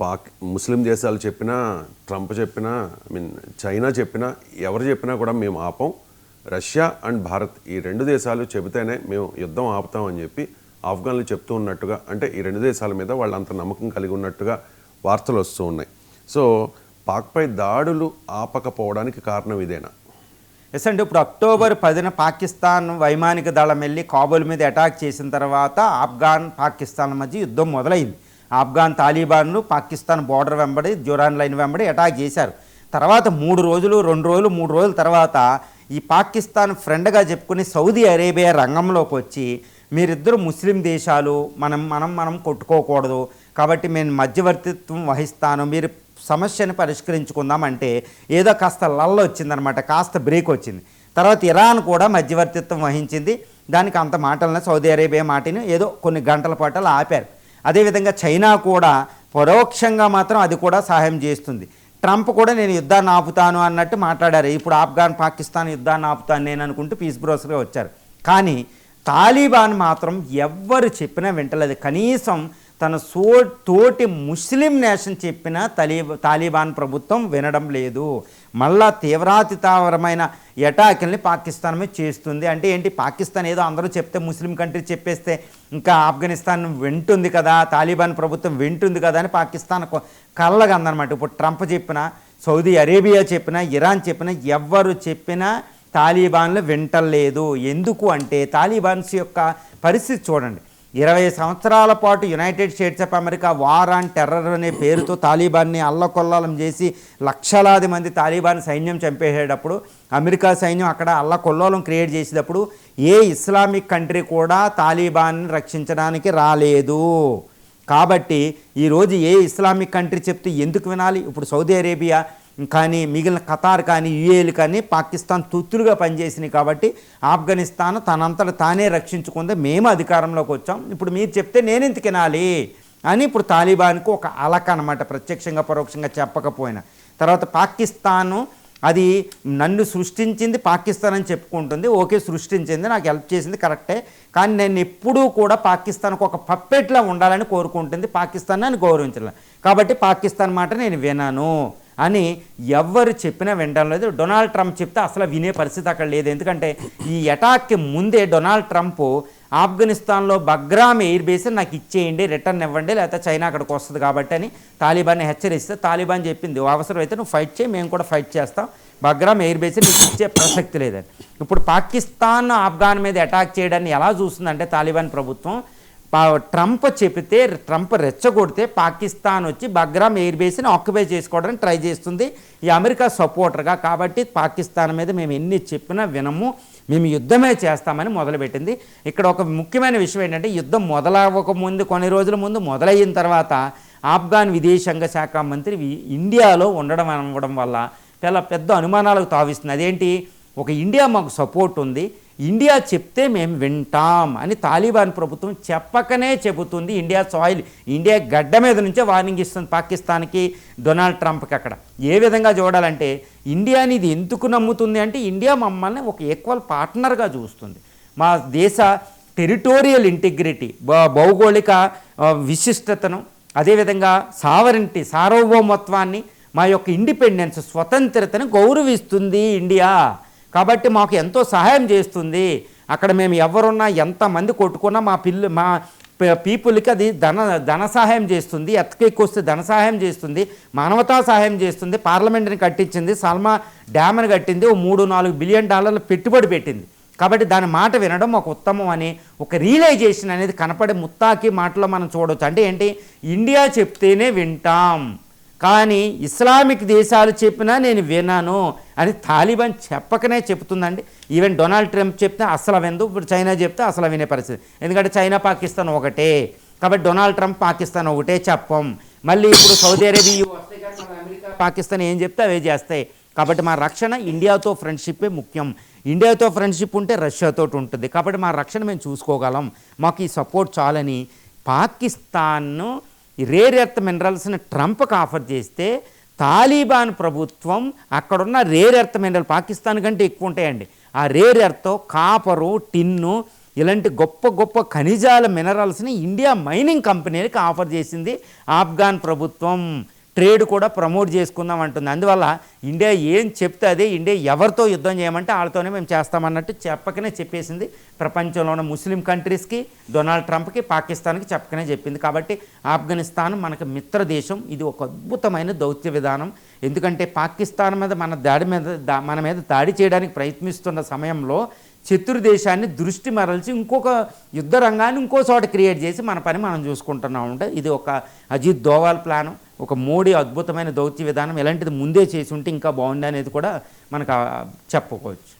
పాక్ ముస్లిం దేశాలు చెప్పినా ట్రంప్ చెప్పినా ఐ మీన్ చైనా చెప్పినా ఎవరు చెప్పినా కూడా మేము ఆపం. రష్యా అండ్ భారత్ ఈ రెండు దేశాలు చెబితేనే మేము యుద్ధం ఆపుతామని చెప్పి ఆఫ్ఘన్లు చెప్తూ ఉన్నట్టుగా అంటే ఈ రెండు దేశాల మీద వాళ్ళు అంత నమ్మకం కలిగి ఉన్నట్టుగా వార్తలు వస్తూ ఉన్నాయి. సో పాక్పై దాడులు ఆపకపోవడానికి కారణం ఇదేనా? ఎస్ అంటే ఇప్పుడు అక్టోబర్ పదిన పాకిస్తాన్ వైమానిక దళం వెళ్ళి కాబూల్ మీద అటాక్ చేసిన తర్వాత ఆఫ్ఘాన్ పాకిస్తాన్ మధ్య యుద్ధం మొదలైంది. ఆఫ్ఘాన్ తాలిబాన్లు పాకిస్తాన్ బోర్డర్ వెంబడి జోరాన్ లైన్ వెంబడి అటాక్ చేశారు. తర్వాత మూడు రోజులు రెండు రోజులు మూడు రోజుల తర్వాత ఈ పాకిస్తాన్ ఫ్రెండ్గా చెప్పుకుని సౌదీ అరేబియా రంగంలోకి వచ్చి మీరిద్దరు ముస్లిం దేశాలు మనం మనం మనం కొట్టుకోకూడదు. కాబట్టి నేను మధ్యవర్తిత్వం వహిస్తాను. మీరు సమస్యను పరిష్కరించుకుందామంటే ఏదో కాస్త లల్ల వచ్చిందనమాట. కాస్త బ్రేక్ వచ్చింది. తర్వాత ఇరాన్ కూడా మధ్యవర్తిత్వం వహించింది. దానికి అంత మాటలను సౌదీ అరేబియా మాటని ఏదో కొన్ని గంటల పాటలు ఆపారు. అదేవిధంగా చైనా కూడా పరోక్షంగా మాత్రం అది కూడా సహాయం చేస్తుంది. ట్రంప్ కూడా నేను యుద్ధాన్ని ఆపుతాను అన్నట్టు మాట్లాడారు. ఇప్పుడు ఆఫ్ఘాన్ పాకిస్తాన్ యుద్ధాన్ని ఆపుతాను నేను అనుకుంటూ పీస్ బ్రోసర్గా వచ్చారు. కానీ తాలిబాన్ మాత్రం ఎవ్వరు చెప్పినా వింటలేదు. కనీసం తన సో తోటి ముస్లిం నేషన్ చెప్పిన తలీ తాలిబాన్ ప్రభుత్వం వినడం లేదు. మళ్ళా తీవ్రాతితావరమైన ఎటాకిల్ని పాకిస్తాన్ మీద చేస్తుంది. అంటే ఏంటి? పాకిస్తాన్ ఏదో అందరూ చెప్తే ముస్లిం కంట్రీ చెప్పేస్తే ఇంకా ఆఫ్ఘనిస్తాన్ వింటుంది కదా తాలిబాన్ ప్రభుత్వం వింటుంది కదా అని పాకిస్తాన్ కళ్ళగందనమాట. ఇప్పుడు ట్రంప్ చెప్పిన సౌదీ అరేబియా చెప్పిన ఇరాన్ చెప్పిన ఎవ్వరు చెప్పినా తాలిబాన్లు వింటలేదు. ఎందుకు అంటే తాలిబాన్స్ యొక్క పరిస్థితి చూడండి. ఇరవై సంవత్సరాల పాటు United States of America war and terror అనే పేరుతో తాలిబాన్ని అల్లకొల్లాలం చేసి లక్షలాది మంది తాలిబాన్ సైన్యం చంపేసేటప్పుడు అమెరికా సైన్యం అక్కడ అల్లకొల్లోలం క్రియేట్ చేసేటప్పుడు ఏ ఇస్లామిక్ కంట్రీ కూడా తాలిబాన్ని రక్షించడానికి రాలేదు. కాబట్టి ఈరోజు ఏ ఇస్లామిక్ కంట్రీ చెప్తే ఎందుకు వినాలి? ఇప్పుడు సౌదీ అరేబియా కానీ మిగిలిన ఖతార్ కానీ యుఏలు కానీ పాకిస్తాన్ తుత్తులుగా పనిచేసినాయి కాబట్టి ఆఫ్ఘనిస్తాన్ తనంతట తానే రక్షించుకుంది. మేము అధికారంలోకి వచ్చాం. ఇప్పుడు మీరు చెప్తే నేను ఎందుకు వినాలి అని ఇప్పుడు తాలిబాన్కు ఒక అలక అనమాట ప్రత్యక్షంగా పరోక్షంగా చెప్పకపోయినా. తర్వాత పాకిస్తాను అది నన్ను సృష్టించింది పాకిస్తాన్ అని చెప్పుకుంటుంది. ఓకే సృష్టించింది నాకు హెల్ప్ చేసింది కరెక్టే. కానీ నేను ఎప్పుడూ కూడా పాకిస్తాన్కు ఒక పప్పెట్లా ఉండాలని కోరుకుంటుంది పాకిస్తాన్ అని గౌరవించాలి కాబట్టి పాకిస్తాన్ మాట నేను వినాను. అని ఎవ్వరు చెప్పినా వినడం లేదు. డొనాల్డ్ ట్రంప్ చెప్తే అసలు వినే పరిస్థితి అక్కడ లేదు. ఎందుకంటే ఈ అటాక్కి ముందే డొనాల్డ్ ట్రంప్ ఆఫ్ఘనిస్తాన్లో బగ్రామ్ ఎయిర్ బేస్ నాకు ఇచ్చేయండి రిటర్న్ ఇవ్వండి లేకపోతే చైనా అక్కడికి వస్తుంది కాబట్టి అని తాలిబాన్ని హెచ్చరిస్తే తాలిబాన్ చెప్పింది అవసరం అయితే నువ్వు ఫైట్ చేయి మేము కూడా ఫైట్ చేస్తాం. బగ్రామ్ ఎయిర్ బేస్ నీకు ఇచ్చే ప్రసక్తి లేదని. ఇప్పుడు పాకిస్తాన్ ఆఫ్ఘాన్ మీద అటాక్ చేయడాన్ని ఎలా చూస్తుందంటే తాలిబాన్ ప్రభుత్వం ట్రంప్ చెబితే ట్రంప్ రెచ్చగొడితే పాకిస్తాన్ వచ్చి బగ్రామ్ ఎయిర్ బేస్ని ఆక్యుపై చేసుకోవడానికి ట్రై చేస్తుంది. ఈ అమెరికా సపోర్టర్గా కాబట్టి పాకిస్తాన్ మీద మేము ఎన్ని చెప్పినా వినము. మేము యుద్ధమే చేస్తామని మొదలుపెట్టింది. ఇక్కడ ఒక ముఖ్యమైన విషయం ఏంటంటే యుద్ధం మొదలవ్వక ముందు కొన్ని రోజుల ముందు మొదలైన తర్వాత ఆఫ్ఘాన్ విదేశాంగ శాఖ మంత్రి వి- ఇండియాలో ఉండడం అవ్వడం వల్ల చాలా పెద్ద అనుమానాలకు తావిస్తుంది. అదేంటి? ఒక ఇండియా మాకు సపోర్ట్ ఉంది. ఇండియా చెప్తే మేము వింటాం అని తాలిబాన్ ప్రభుత్వం చెప్పకనే చెబుతుంది ఇండియా సాయిల్. ఇండియా గడ్డ మీద నుంచే వార్నింగ్ ఇస్తుంది పాకిస్తాన్కి డొనాల్డ్ ట్రంప్కి అక్కడ. ఏ విధంగా చూడాలంటే ఇండియాని ఇది ఎందుకు నమ్ముతుంది అంటే ఇండియా మమ్మల్ని ఒక ఈక్వల్ పార్ట్నర్గా చూస్తుంది. మా దేశ టెరిటోరియల్ ఇంటిగ్రిటీ భౌగోళిక విశిష్టతను అదేవిధంగా సావరింటి సార్వభౌమత్వాన్ని మా యొక్క ఇండిపెండెన్స్ స్వతంత్రతను గౌరవిస్తుంది ఇండియా. కాబట్టి మాకు ఎంతో సహాయం చేస్తుంది. అక్కడ మేము ఎవరున్నా ఎంతమంది కొట్టుకున్నా మా పిల్ల మా పీపుల్కి అది ధన ధన సహాయం చేస్తుంది. ఎత్తకెక్కి వస్తే ధన సహాయం చేస్తుంది. మానవతా సహాయం చేస్తుంది. పార్లమెంట్ని కట్టించింది. సల్మా డ్యామ్ని కట్టింది. ఓ మూడు నాలుగు బిలియన్ డాలర్ల పెట్టుబడి పెట్టింది. కాబట్టి దాని మాట వినడం ఒక ఉత్తమం అని ఒక రియలైజేషన్ అనేది కనపడే ముత్తాకి మాటలో మనం చూడవచ్చు అంటే ఏంటి? ఇండియా చెప్తేనే వింటాం. కానీ ఇస్లామిక్ దేశాలు చెప్పినా నేను విన్నాను అని తాలిబాన్ చెప్పకనే చెప్తుందండి ఈవెన్ డొనాల్డ్ ట్రంప్ చెప్తే అసలు విందు ఇప్పుడు చైనా చెప్తే అసలు వినే పరిస్థితి. ఎందుకంటే చైనా పాకిస్తాన్ ఒకటే. కాబట్టి డొనాల్డ్ ట్రంప్ పాకిస్తాన్ ఒకటే చెప్పం. మళ్ళీ ఇప్పుడు సౌదీ అరేబియా మన అమెరికా పాకిస్తాన్ ఏం చెప్తే అవే చేస్తాయి. కాబట్టి మా రక్షణ ఇండియాతో ఫ్రెండ్షిప్పే ముఖ్యం. ఇండియాతో ఫ్రెండ్షిప్ ఉంటే రష్యాతో ఉంటుంది. కాబట్టి మా రక్షణ మేము చూసుకోగలం. మాకు ఈ సపోర్ట్ చాలని. పాకిస్తాన్ను రేర్ ఎర్త్ మినరల్స్ని ట్రంప్కి ఆఫర్ చేస్తే తాలిబాన్ ప్రభుత్వం అక్కడున్న రేర్ ఎర్త్ మినరల్ పాకిస్తాన్ కంటే ఎక్కువ ఉంటాయండి ఆ రేర్ ఎర్త్ కాపరు టిన్ను ఇలాంటి గొప్ప గొప్ప ఖనిజాల మినరల్స్ని ఇండియా మైనింగ్ కంపెనీకి ఆఫర్ చేసింది ఆఫ్ఘాన్ ప్రభుత్వం. ట్రేడ్ కూడా ప్రమోట్ చేసుకుందాం అంటుంది. అందువల్ల ఇండియా ఏం చెప్తే అదే ఇండియా ఎవరితో యుద్ధం చేయమంటే వాళ్ళతోనే మేము చేస్తామన్నట్టు చెప్పకనే చెప్పేసింది. ప్రపంచంలో ఉన్న ముస్లిం కంట్రీస్కి డొనాల్డ్ ట్రంప్కి పాకిస్తాన్కి చెప్పకనే చెప్పింది. కాబట్టి ఆఫ్ఘనిస్తాన్ మనకు మిత్ర దేశం. ఇది ఒక అద్భుతమైన దౌత్య విధానం. ఎందుకంటే పాకిస్తాన్ మీద మన దాడి మీద దా- మన మీద దాడి చేయడానికి ప్రయత్నిస్తున్న సమయంలో శత్రు దేశాన్ని దృష్టి మరల్చి ఇంకొక యుద్ధ రంగాన్ని ఇంకో చోట క్రియేట్ చేసి మన పని మనం చూసుకుంటున్నాం. అంటే ఇది ఒక అజిత్ దోవాల్ ప్లాను. ఒక మోడీ అద్భుతమైన దౌత్య విధానం ఎలాంటిది ముందే చేసి ఉంటే ఇంకా బాగుంది అనేది కూడా మనకు చెప్పుకోవచ్చు